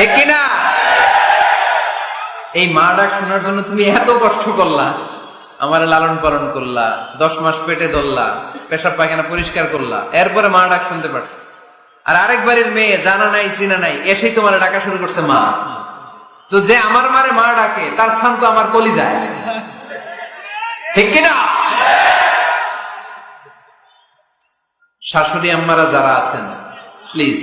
ঠিক কিনা? এই মা ডাক শোনার জন্য তুমি এত কষ্ট করলা, আমার লালন পালন করলা, দশ মাস পেটে ধরলা, পেশাব পায়খানা পরিষ্কার করলা, এরপরে মা ডাক শুনতে পারছ। আর আরেক বাড়ির মেয়ে জানা নাই, চিনা নাই, এসেই তোমার ডাকা শুরু করছে মা। তো যে আমার মারে মা ডাকে, তার স্থান তো আমার কলি যায় ঠিক কিনা? শাশুড়ি আম্মারা যারা আছেন প্লিজ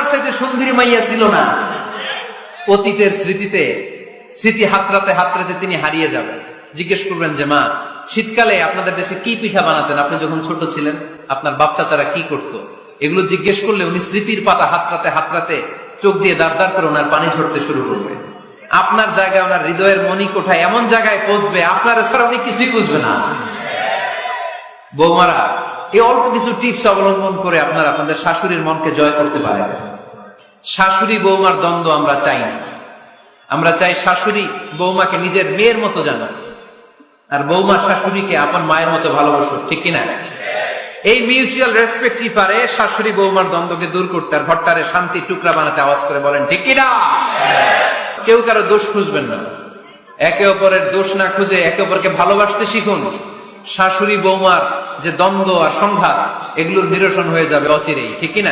আমার সাথে সুন্দরী মাইয়া ছিল না। অতীতের স্মৃতিতে, স্মৃতি হাতরাতে হাতরাতে তিনি হারিয়ে যাবেন। জিজ্ঞেস করবেন যে, মা, শীতকালে আপনাদের দেশে কি পিঠা বানাতেন? আপনি যখন ছোট ছিলেন, আপনার বাপ চাচারা কি করতো? এগুলো জিজ্ঞেস করলে উনি স্মৃতির পাতা হাতরাতে হাতরাতে চোখ দিয়ে দাঁড় দাঁড় করে ওনার পানি ঝরতে শুরু করবে। আপনার জায়গায় ওনার হৃদয়ের মনি কোঠায় এমন জায়গায় পৌঁছবে, আপনার ছাড়া উনি কিছুই বুঝবে না। বৌমারা, এই অল্প কিছু টিপস অবলম্বন করে আপনারা আপনাদের শাশুড়ির মনকে জয় করতে পারেন। শাশুড়ি বৌমার দ্বন্দ্ব আমরা চাই না। আমরা চাই শাশুড়ি বৌমাকে নিজের মেয়ের মতো জানো। আর বৌমা শাশুড়িকে আপন মায়ের মতো ভালোবাসো, ঠিক কিনা? এই মিউচুয়াল রেসপেক্টই পারে? শাশুড়ি বৌমার দ্বন্দ্বকে দূর করতে আর ঘরটারে শান্তি টুকরা বানাতে আওয়াজ করে বলেন, ঠিক কিনা? কেউ কারও দোষ খুঁজবেন না। একে অপরের দোষ না খুঁজে একে অপরকে ভালোবাসতে শিখুন। শাশুড়ি বৌমার যে দ্বন্দ্ব আর সংঘাত, এগুলোর নিরসন হয়ে যাবে অচিরেই, ঠিক কিনা?